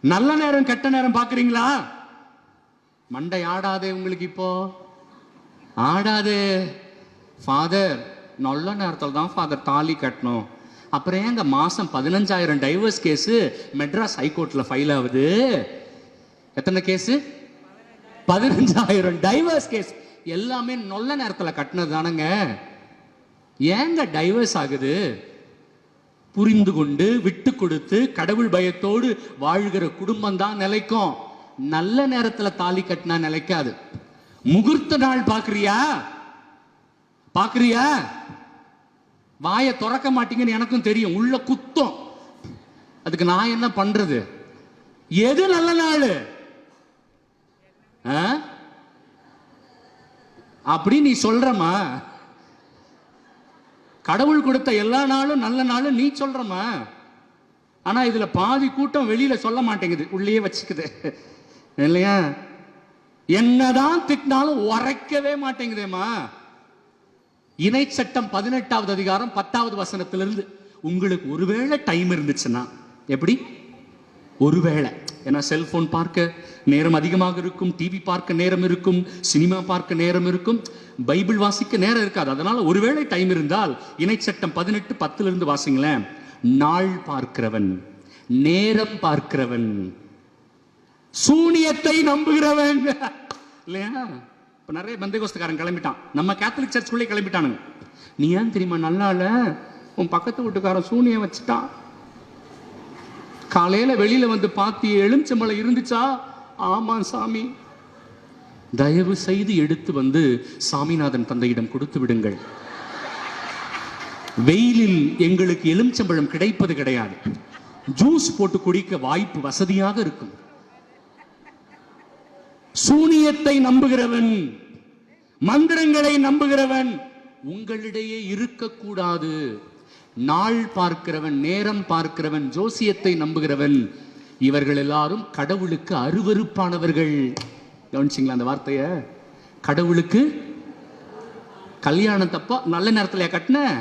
நல்ல நேரம் கெட்ட நேரம் பாக்குறீங்களா மண்டை ஆடாதே உங்களுக்கு இப்போ. ஆடாதே. ஃபாதர் நல்ல நேரத்தில் தான் ஃபாதர் தாலி கட்டணும். அப்புறம் ஏங்க மாதம் பதினஞ்சாயிரம் டைவர்ஸ் கேஸு மெட்ராஸ் ஹைகோர்ட்டில் ஃபைல் ஆகுது? எத்தனை கேஸு பதினஞ்சாயிரம் டைவர்ஸ் கேஸ் எல்லாமே நல்ல நேரத்தில் கட்டினது தானங்க. ஏங்க டைவர்ஸ் ஆகுது? புரிந்து கொண்டு விட்டு கொடுத்து கடவுள் பயத்தோடு வாழ்கிற குடும்பம் தான் நிலைக்கும். நல்ல நேரத்துல தாலி கட்டினா நிலைக்காது. முகூர்த்த நாள் பாக்குறியா? பாக்குறியா? வாயை திறக்க மாட்டீங்கன்னு எனக்கும் தெரியும். உள்ள குத்தம். அதுக்கு நான் என்ன பண்றது? எது நல்ல நாள்? ஆ? அப்படி நீ சொல்றமா கடவுள் கொடுத்த எல்லா நாளும் நல்ல நாளும் நீ சொல்றமா? ஆனா இதுல பாதி கூட்டம் வெளியில சொல்ல மாட்டேங்குது. உள்ளேயே வச்சுக்குது. இல்லையா? என்னதான் திட்டினாலும் உரைக்கவே மாட்டேங்குதேம்மா. இணை சட்டம் பதினெட்டாவது அதிகாரம் பத்தாவது வசனத்திலிருந்து உங்களுக்கு ஒருவேளை டைம் இருந்துச்சுன்னா எப்படி? ஒருவேளை. ஏன்னா செல்போன் பார்க்க நேரம் அதிகமாக இருக்கும் டிவி பார்க்க நேரம் இருக்கும் சினிமா பார்க்க நேரம் இருக்கும். பைபிள் வாசிக்க நேரம் இருக்காது. அதனால ஒருவேளை டைம் இருந்தால் இணைச்சட்டம் பதினெட்டு பத்துல இருந்து வாசிங்களேன். நாள் பார்க்கிறவன் நேரம் பார்க்கிறவன் சூனியத்தை நம்புகிறவன். இல்லையா? இப்ப நிறைய பந்தகோஸ்தக்காரன் கிளம்பிட்டான். நம்ம கேத்தலிக் சர்ச்சுக்குள்ளே கிளம்பிட்டானுங்க. நீ ஏன் தெரியுமா நல்லால உன் பக்கத்து வீட்டுக்காரன் சூனியம் வச்சுட்டான். காலையில வெளியில வந்து பார்த்து எலுமிச்சம்பழம் இருந்துச்சா? ஆமா சாமி. தயவு செய்து எடுத்து வந்து சாமிநாதன் தந்தையிடம் கொடுத்து விடுங்கள். வெயிலில் எங்களுக்கு எலுமிச்சம்பழம் கிடைப்பது கிடையாது. ஜூஸ் போட்டு குடிக்க வாய்ப்பு வசதியாக இருக்கும். சூனியத்தை நம்புகிறவன் மந்திரங்களை நம்புகிறவன் உங்களிடையே இருக்கக்கூடாது. நாள் பார்க்கிறவன் நேரம் பார்க்கிறவன் ஜோசியத்தை நம்புகிறவன் இவர்கள் எல்லாரும் கடவுளுக்கு அருவருப்பானவர்கள். கவனிச்சிங்களா அந்த வார்த்தையை? கடவுளுக்கு கல்யாணம் தப்பா? நல்ல நேரத்தில் கட்டின?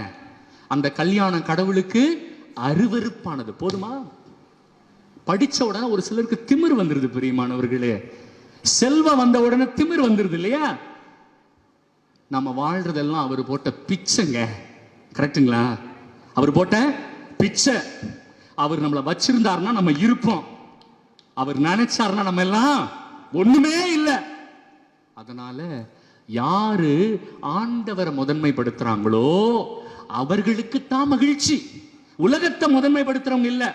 அந்த கல்யாணம் கடவுளுக்கு அருவருப்பானது. போதுமா? படிச்ச உடனே ஒரு சிலருக்கு திமிர் வந்துருது பிரியமானவர்களே. செல்வம் வந்த உடனே திமிர் வந்துருது இல்லையா? நம்ம வாழ்றதெல்லாம் அவர் போட்ட பிச்சைங்க. கரெக்ட்டுங்களா? அவர் போட்ட பிச்சை. அவர் நம்மளை வச்சிருந்தாருன்னா நம்ம இருப்போம். அவர் நினைச்சாருன்னா நம்ம எல்லாம் ஒண்ணுமே இல்லை. அதனால யாரு ஆண்டவரை முதன்மைப்படுத்துறாங்களோ அவர்களுக்கு தான் மகிழ்ச்சி. உலகத்தை முதன்மைப்படுத்துறவங்க இல்லை.